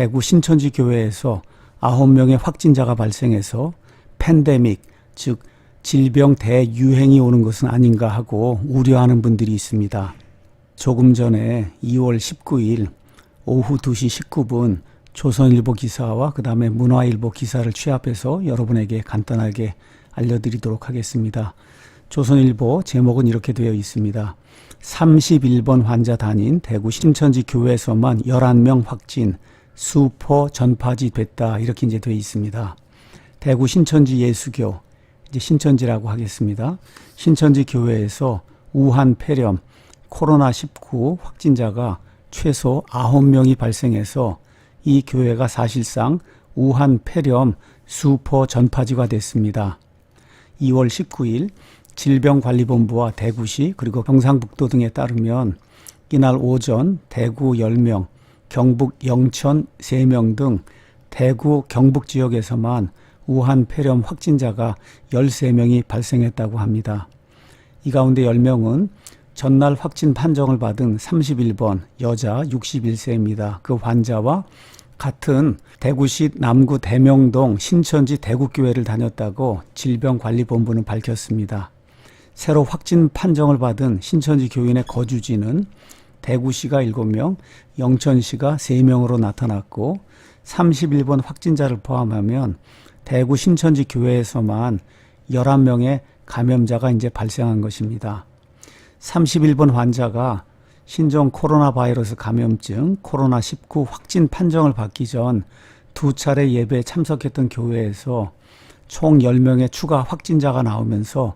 대구 신천지 교회에서 9명의 확진자가 발생해서 팬데믹, 즉 질병 대유행이 오는 것은 아닌가 하고 우려하는 분들이 있습니다. 조금 전에 2월 19일 오후 2시 19분 조선일보 기사와 그 다음에 문화일보 기사를 취합해서 여러분에게 간단하게 알려드리도록 하겠습니다. 조선일보 제목은 이렇게 되어 있습니다. 31번 환자 다닌 대구 신천지 교회에서만 11명 확진, 수포 전파지 됐다. 이렇게 이제 되어 있습니다. 대구 신천지 예수교, 이제 신천지라고 하겠습니다. 신천지 교회에서 우한 폐렴, 코로나 19 확진자가 최소 9명이 발생해서 이 교회가 사실상 우한 폐렴 수포 전파지가 됐습니다. 2월 19일 질병관리본부와 대구시 그리고 경상북도 등에 따르면 이날 오전 대구 10명, 경북 영천 3명 등 대구 경북 지역에서만 우한 폐렴 확진자가 13명이 발생했다고 합니다. 이 가운데 10명은 전날 확진 판정을 받은 31번 여자 61세입니다. 그 환자와 같은 대구시 남구 대명동 신천지 대구교회를 다녔다고 질병관리본부는 밝혔습니다. 새로 확진 판정을 받은 신천지 교인의 거주지는 대구시가 7명, 영천시가 3명으로 나타났고 31번 확진자를 포함하면 대구 신천지 교회에서만 11명의 감염자가 이제 발생한 것입니다. 31번 환자가 신종 코로나 바이러스 감염증 코로나19 확진 판정을 받기 전 두 차례 예배에 참석했던 교회에서 총 10명의 추가 확진자가 나오면서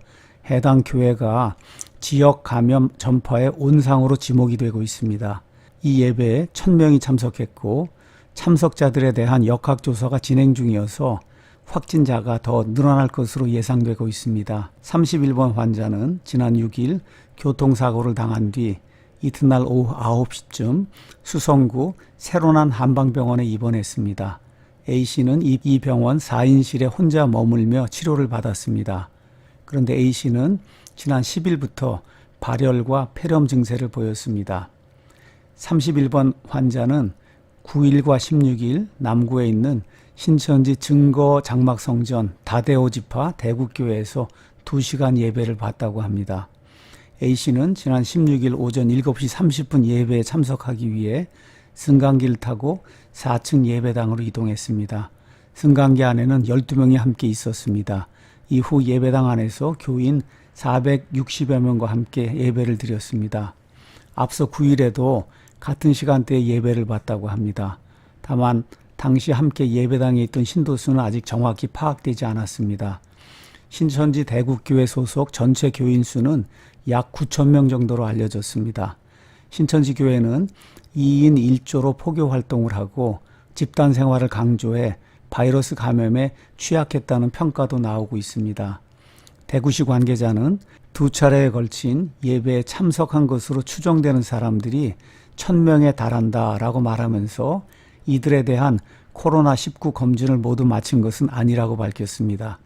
해당 교회가 지역 감염 전파의 온상으로 지목이 되고 있습니다. 이 예배에 1000명이 참석했고 참석자들에 대한 역학조사가 진행 중이어서 확진자가 더 늘어날 것으로 예상되고 있습니다. 31번 환자는 지난 6일 교통사고를 당한 뒤 이튿날 오후 9시쯤 수성구 새로난 한방병원에 입원했습니다. A씨는 이, 이 병원 4인실에 혼자 머물며 치료를 받았습니다. 그런데 A씨는 지난 10일부터 발열과 폐렴 증세를 보였습니다. 31번 환자는 9일과 16일 남구에 있는 신천지 증거 장막 성전 다대오 지파 대구교회에서 2시간 예배를 받다고 합니다. A씨는 지난 16일 오전 7시 30분 예배에 참석하기 위해 승강기를 타고 4층 예배당으로 이동했습니다. 승강기 안에는 12명이 함께 있었습니다. 이후 예배당 안에서 교인 460여 명과 함께 예배를 드렸습니다. 앞서 9일에도 같은 시간대에 예배를 받다고 합니다. 다만 당시 함께 예배당에 있던 신도수는 아직 정확히 파악되지 않았습니다. 신천지 대국교회 소속 전체 교인 수는 약 9천 명 정도로 알려졌습니다. 신천지 교회는 2인 1조로 포교 활동을 하고 집단 생활을 강조해 바이러스 감염에 취약했다는 평가도 나오고 있습니다. 대구시 관계자는 두 차례에 걸친 예배에 참석한 것으로 추정되는 사람들이 천명에 달한다라고 말하면서 이들에 대한 코로나19 검진을 모두 마친 것은 아니라고 밝혔습니다.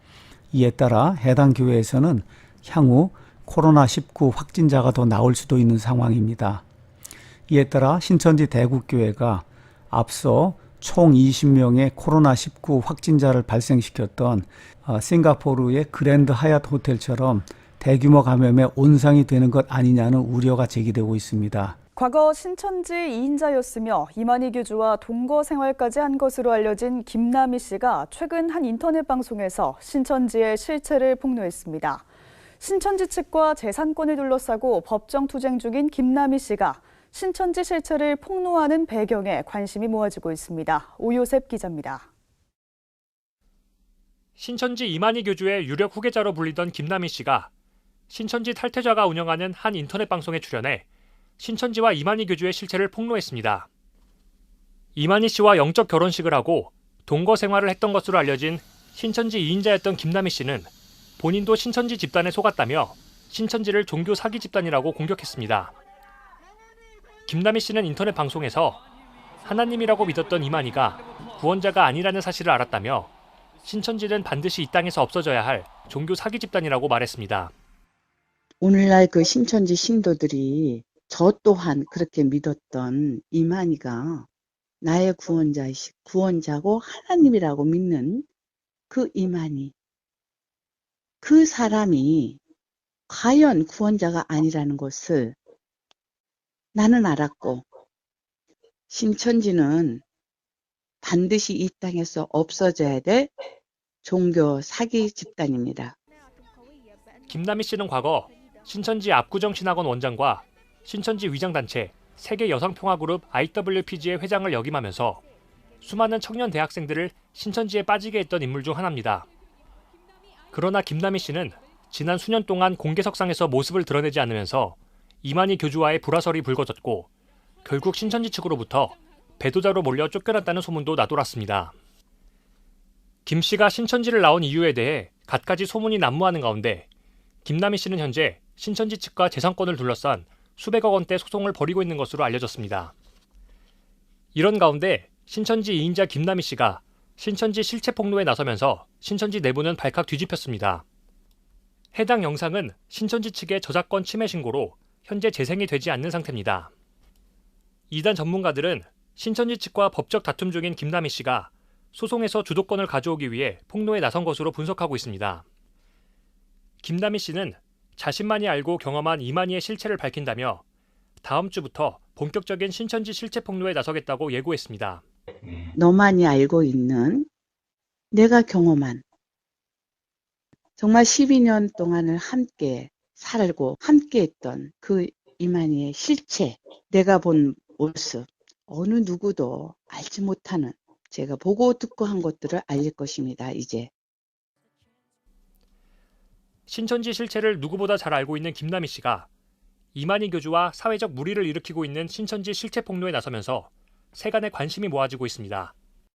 이에 따라 해당 교회에서는 향후 코로나19 확진자가 더 나올 수도 있는 상황입니다. 이에 따라 신천지 대국교회가 앞서 총 20명의 코로나19 확진자를 발생시켰던 어, 싱가포르의 그랜드 하얏 호텔처럼 대규모 감염에 온상이 되는 것 아니냐는 우려가 제기되고 있습니다. 과거 신천지 2인자였으며 이만희 교주와 동거 생활까지 한 것으로 알려진 김남희 씨가 최근 한 인터넷 방송에서 신천지의 실체를 폭로했습니다. 신천지 측과 재산권을 둘러싸고 법정 투쟁 중인 김남희 씨가 신천지 실체를 폭로하는 배경에 관심이 모아지고 있습니다. 오요셉 기자입니다. 신천지 이만희 교주의 유력 후계자로 불리던 김남희 씨가 신천지 탈퇴자가 운영하는 한 인터넷 방송에 출연해 신천지와 이만희 교주의 실체를 폭로했습니다. 이만희 씨와 영적 결혼식을 하고 동거 생활을 했던 것으로 알려진 신천지 2인자였던 김남희 씨는 본인도 신천지 집단에 속았다며 신천지를 종교 사기 집단이라고 공격했습니다. 김남희 씨는 인터넷 방송에서 하나님이라고 믿었던 이만희가 구원자가 아니라는 사실을 알았다며 신천지는 반드시 이 땅에서 없어져야 할 종교 사기 집단이라고 말했습니다. 오늘날 그 신천지 신도들이 저 또한 그렇게 믿었던 이만희가 나의 구원자이시, 구원자고 하나님이라고 믿는 그 이만희. 그 사람이 과연 구원자가 아니라는 것을 나는 알았고, 신천지는 반드시 이 땅에서 없어져야 될 종교 사기 집단입니다. 김남희 씨는 과거 신천지 압구정 신학원 원장과 신천지 위장단체 세계 여성평화그룹 IWPG의 회장을 역임하면서 수많은 청년 대학생들을 신천지에 빠지게 했던 인물 중 하나입니다. 그러나 김남희 씨는 지난 수년 동안 공개석상에서 모습을 드러내지 않으면서 이만희 교주와의 불화설이 불거졌고 결국 신천지 측으로부터 배도자로 몰려 쫓겨났다는 소문도 나돌았습니다. 김 씨가 신천지를 나온 이유에 대해 갖가지 소문이 난무하는 가운데 김남희 씨는 현재 신천지 측과 재산권을 둘러싼 수백억 원대 소송을 벌이고 있는 것으로 알려졌습니다. 이런 가운데 신천지 2인자 김남희 씨가 신천지 실체 폭로에 나서면서 신천지 내부는 발칵 뒤집혔습니다. 해당 영상은 신천지 측의 저작권 침해 신고로 현재 재생이 되지 않는 상태입니다. 이단 전문가들은 신천지 측과 법적 다툼 중인 김남희 씨가 소송에서 주도권을 가져오기 위해 폭로에 나선 것으로 분석하고 있습니다. 김남희 씨는 자신만이 알고 경험한 이만희의 실체를 밝힌다며 다음 주부터 본격적인 신천지 실체 폭로에 나서겠다고 예고했습니다. 너만이 알고 있는 내가 경험한 정말 12년 동안을 함께 살고 함께 했던 그 이만희의 실체, 내가 본 모습, 어느 누구도 알지 못하는 제가 보고 듣고 한 것들을 알릴 것입니다, 이제. 신천지 실체를 누구보다 잘 알고 있는 김남희 씨가 이만희 교주와 사회적 물의를 일으키고 있는 신천지 실체 폭로에 나서면서 세간의 관심이 모아지고 있습니다.